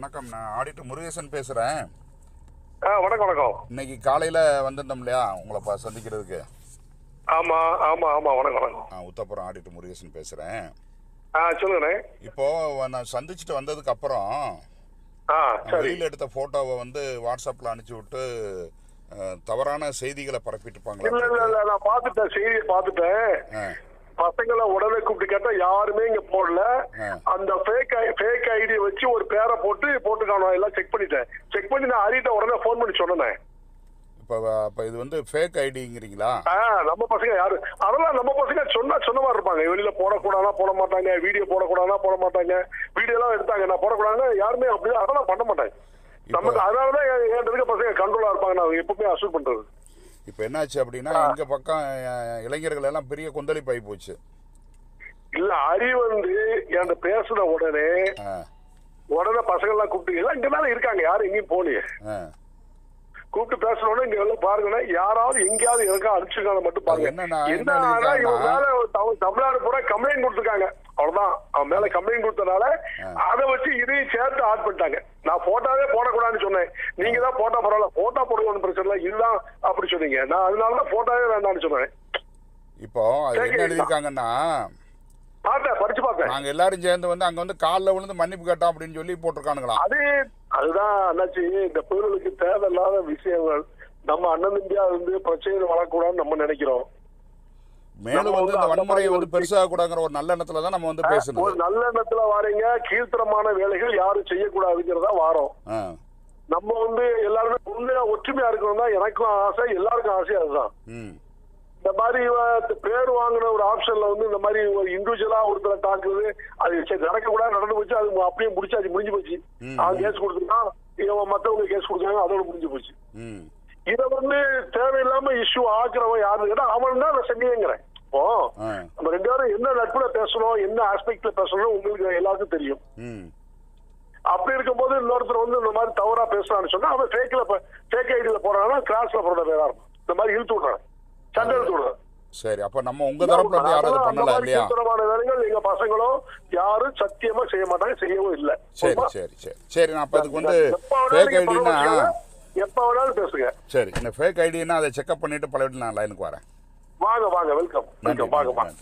வணக்கம் நான் ஆடிட்டர் முருகேசன் பேசுகிறேன் ஆ வணக்கம் வணக்கம். இன்னைக்கு காலையில் வந்திருந்தோம் இல்லையா? உங்களை பா சந்திக்கிறதுக்கு. ஆமா ஆமா ஆமா வணக்கம் வணக்கம். நான் உத்தப்புறம் ஆடிட்டர் முருகேசன் பேசுகிறேன் ஆ சொல்லுங்கண்ணே. இப்போது நான் சந்திச்சுட்டு வந்ததுக்கு அப்புறம் ஆ வெளியில் எடுத்த ஃபோட்டோவை வந்து வாட்ஸ்அப்பில் அனுப்பிச்சி விட்டு தவறான செய்திகளை பரப்பிட்டு இல்ல இல்ல இல்ல நான் பார்த்துட்டேன் செய்தியை பார்த்துட்டேன். ஆ. பசங்களை உடனே கூப்பிட்டு கேட்டா யாருமே இங்க போடல ஆ. அந்த ஃபேக் ஃபேக் ஐடி வச்சு ஒரு பேரை போட்டு போட்டுக்கானோ எல்லாம் செக் பண்ணிட்டேன். செக் பண்ணி நான் ஹரிட்ட உடனே ஃபோன் பண்ணி சொன்னேன். இப்போ இது வந்து ஃபேக் ஐடிங்கிறீங்களா நம்ம பசங்க யாரு? அதெல்லாம் நம்ம பசங்க சொன்னா சொன்ன மாதிரி இருப்பாங்க. வெளியில போடக்கூடாதா போட மாட்டாங்க வீடியோ போடக்கூடாதா போட மாட்டாங்க வீடியோ எல்லாம் எடுத்தாங்க. நான் போடக்கூடாதுன்னா யாருமே அப்படி அதெல்லாம் பண்ண மாட்டாங்க. நமக்கு அதனாலதான் என் இருக்க பசங்க கண்ட்ரோலா இருப்பாங்க. நான் எப்பவுமே அசூல் பண்றது. இப்போ என்னாச்சு அப்படின்னா எங்கள் பக்கம் இளைஞர்கள் எல்லாம் பெரிய கொந்தளிப்பு ஆகி போச்சு. இல்ல அரி வந்து என்கிட்ட பேசுன உடனே உடனே பசங்க எல்லாம் கூப்பிட்டு எல்லாம் இங்கதானே இருக்காங்க. யாரும் எங்கேயும் ஆ. கூப்பிட்டு பேசுன உடனே இங்க எல்லாம் பாருங்கன்னா யாராவது எங்கேயாவது இருக்கா அனுப்பிச்சிருக்காங்க மட்டும் பாருங்க. என்ன ஆனா இவன் மேல தமிழ் தமிழ்நாடு பூரா கம்ப்ளைண்ட் கொடுத்துருக்காங்க. அவ்வளவுதான். அவன் மேல கம்ப்ளைண்ட் கொடுத்தனால அதை வச்சு இதையும் சேர்த்து ஆட் பண்ணிட்டாங்க. நான் போட்டாவே போடக்கூடாதுன்னு சொன்னேன். நீங்க தான் போட்டா பரவாயில்ல. போட்டா போடுவோம்னு பிரச்சனை இல்லை. இதுதான் அப்படி சொன்னீங்க. நான் அதனாலதான் போட்டாவே வேண்டாம்னு சொன்னேன். இப்போ என்ன எழுதியிருக்காங்கன்னா நாங்க எல்லாரும் சேர்ந்து வந்து அங்க வந்து காலில் விழுந்து மன்னிப்பு கேட்டோம் அப்படின்னு சொல்லி போட்டிருக்கானுங்களாம் அது அதுதான் அண்ணாச்சி இந்த பிள்ளைகளுக்கு தேவையில்லாத விஷயங்கள். நம்ம அண்ணன் இந்தியா வந்து பிரச்சனை வளரக்கூடாதுன்னு நம்ம நினைக்கிறோம். மேலும் வந்து இந்த வன்முறையை வந்து பெருசாக கூடாங்கிற ஒரு நல்ல எண்ணத்துல தான் நம்ம வந்து ஒரு பேசணும். நல்ல எண்ணத்துல வாரீங்க. கீழ்த்தரமான வேலைகள் யாரும் செய்யக்கூடாதுங்கிறதா வாரம். நம்ம வந்து எல்லாருமே ஒற்றுமையா இருக்கணும் தான் எனக்கும் ஆசை எல்லாருக்கும் ஆசை அதுதான். இந்த மாதிரி பேர் வாங்கின ஒரு ஆப்ஷன்ல வந்து இந்த மாதிரி ஒரு இண்டிவிஜுவலா ஒருத்தரை தாக்குறது அது சரி நடக்கக்கூடாது நடந்து போச்சு அது அப்படியே முடிச்சாச்சு முடிஞ்சு போச்சு. அவன் கேஸ் கொடுத்துருக்கான் இவன் மத்தவங்க கேஸ் கொடுத்தாங்க அதோட முடிஞ்சு போச்சு. இத வந்து தேவையில்லாம இஷ்யூ ஆக்குறவன் யாருன்னு கேட்டா அவன் தான் நான் செஞ்சேங்கிறேன் இப்போ நம்ம ரெண்டு பேரும் என்ன நட்புல பேசணும் என்ன ஆஸ்பெக்ட்ல பேசணும் உங்களுக்கு எல்லாருக்கும் தெரியும். அப்படி இருக்கும்போது இன்னொருத்தர் வந்து இந்த மாதிரி தவறா பேசுறான்னு சொன்னா அவன் ஃபேக்ல ஃபேக் ஐடியில போறான்னா கிளாஸ்ல போறத வேற இந்த மாதிரி இழுத்து விடுறான். சரி அப்ப நம்ம உங்க தரப்புல இருந்து யாரும் அதை பண்ணல இல்லையா? வேலைகள் எங்க பசங்களும் யாரும் சத்தியமா செய்ய மாட்டாங்க செய்யவும் இல்ல. சரி சரி சரி. சரி நான் அப்ப இதுக்கு வந்து ஃபேக் ஐடினா. எப்ப வேணாலும் பேசுங்க. சரி இந்த ஃபேக் ஐடினா அதை செக்அப் பண்ணிட்டு வீட்டில் நான் லைனுக்கு வரேன். வாங்க வாங்க வெல்கம் வெல்கம் வாங்க வாங்க